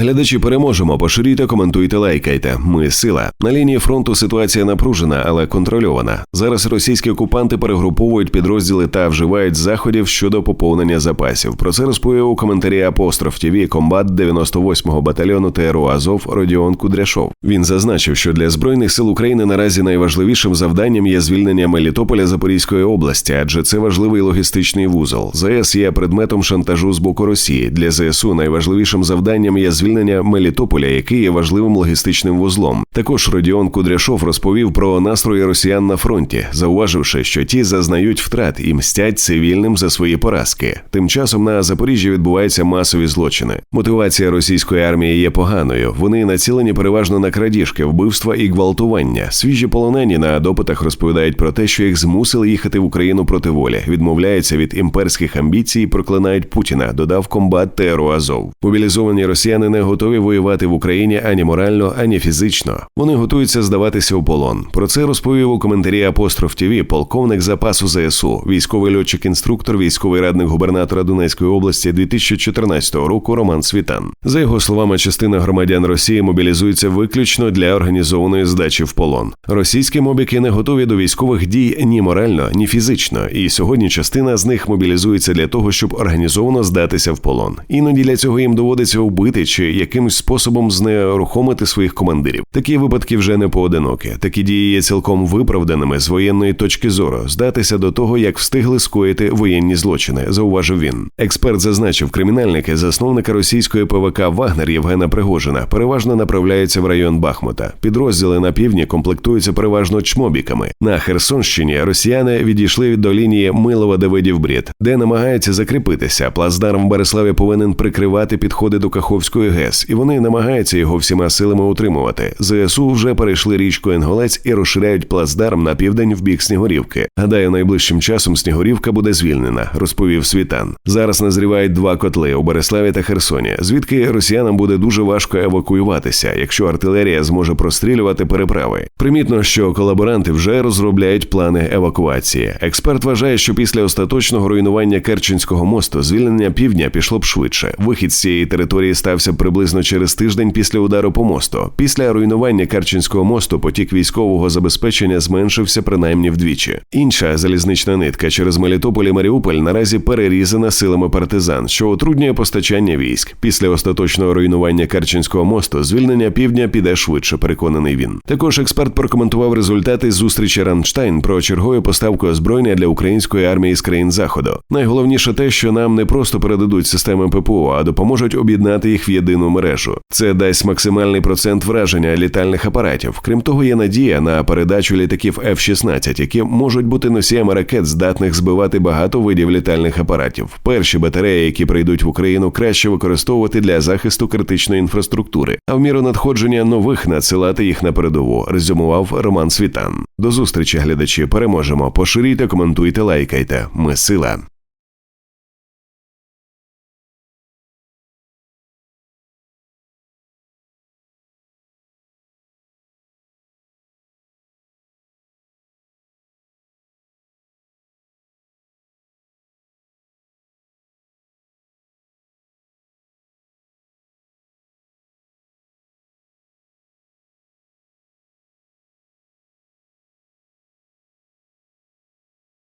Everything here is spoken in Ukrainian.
Глядачі переможемо. Поширюйте, коментуйте, лайкайте. Ми сила. На лінії фронту ситуація напружена, але контрольована. Зараз російські окупанти перегруповують підрозділи та вживають заходів щодо поповнення запасів. Про це розповів у коментарі Апостроф ТВ комбат 98-го батальйону ТРО Азов Родіон Кудряшов. Він зазначив, що для збройних сил України наразі найважливішим завданням є звільнення Мелітополя Запорізької області, адже це важливий логістичний вузол. ЗС є предметом шантажу з боку Росії. Для ЗСУ найважливішим завданням є звільнення Мелітополя, який є важливим логістичним вузлом. Також Родіон Кудряшов розповів про настрої росіян на фронті, зауваживши, що ті зазнають втрат і мстять цивільним за свої поразки. Тим часом на Запоріжжі відбуваються масові злочини. Мотивація російської армії є поганою. Вони націлені переважно на крадіжки, вбивства і гвалтування. Свіжі полонені на допитах розповідають про те, що їх змусили їхати в Україну проти волі, відмовляються від імперських амбіцій, проклинають Путіна. Додав комбат ТРО Азов. Мобілізовані росіяни не готові воювати в Україні ані морально, ані фізично. Вони готуються здаватися у полон. Про це розповів у коментарі Апостроф ТВ полковник запасу ЗСУ, військовий льотчик-інструктор, військовий радник губернатора Донецької області 2014 року Роман Світан. За його словами, частина громадян Росії мобілізується виключно для організованої здачі в полон. Російські мобіки не готові до військових дій ні морально, ні фізично. І сьогодні частина з них мобілізується для того, щоб організовано здатися в полон. Іноді для цього їм доводиться вбити чи якимось способом знерухомити своїх командирів. Такі випадки вже не поодинокі. Такі дії є цілком виправданими з воєнної точки зору, здатися до того, як встигли скоїти воєнні злочини, зауважив він. Експерт зазначив, кримінальники засновника російської ПВК Вагнер Євгена Пригожина переважно направляються в район Бахмута. Підрозділи на півдні комплектуються переважно чмобіками. На Херсонщині росіяни відійшли до лінії Милова Давидів Брід, де намагаються закріпитися. Плацдарм в Береславі повинен прикривати підходи до Каховської ГЕС, і вони намагаються його всіма силами утримувати. ЗСУ вже перейшли річку Енголець і розширяють плацдарм на південь в бік Снігурівки. Гадаю, найближчим часом Снігурівка буде звільнена, розповів Світан. Зараз назрівають два котли у Береславі та Херсоні, звідки росіянам буде дуже важко евакуюватися, якщо артилерія зможе прострілювати переправи. Примітно, що колаборанти вже розробляють плани евакуації. Експерт вважає, що після остаточного руйнування Керченського мосту звільнення півдня пішло б швидше. Вихід з цієї території стався приблизно через тиждень після удару по мосту. Після руйнування Керченського мосту потік військового забезпечення зменшився принаймні вдвічі. Інша залізнична нитка через Мелітополь і Маріуполь наразі перерізана силами партизан, що утруднює постачання військ. Після остаточного руйнування Керченського мосту звільнення півдня піде швидше. Переконаний він. Також експерт прокоментував результати зустрічі Ранштайн про чергову поставку озброєння для української армії з країн заходу. Найголовніше те, що нам не просто передадуть системи ППО, а допоможуть об'єднати їх в єдину мережу. Це дасть максимальний процент враження літальних апаратів. Крім того, є надія на передачу літаків F-16, які можуть бути носіями ракет, здатних збивати багато видів літальних апаратів. Перші батареї, які прийдуть в Україну, краще використовувати для захисту критичної інфраструктури, а в міру надходження нових надсилати їх на передову. Резюмував Роман Світан. До зустрічі, глядачі. Переможемо. Поширюйте, коментуйте, лайкайте. Ми сила.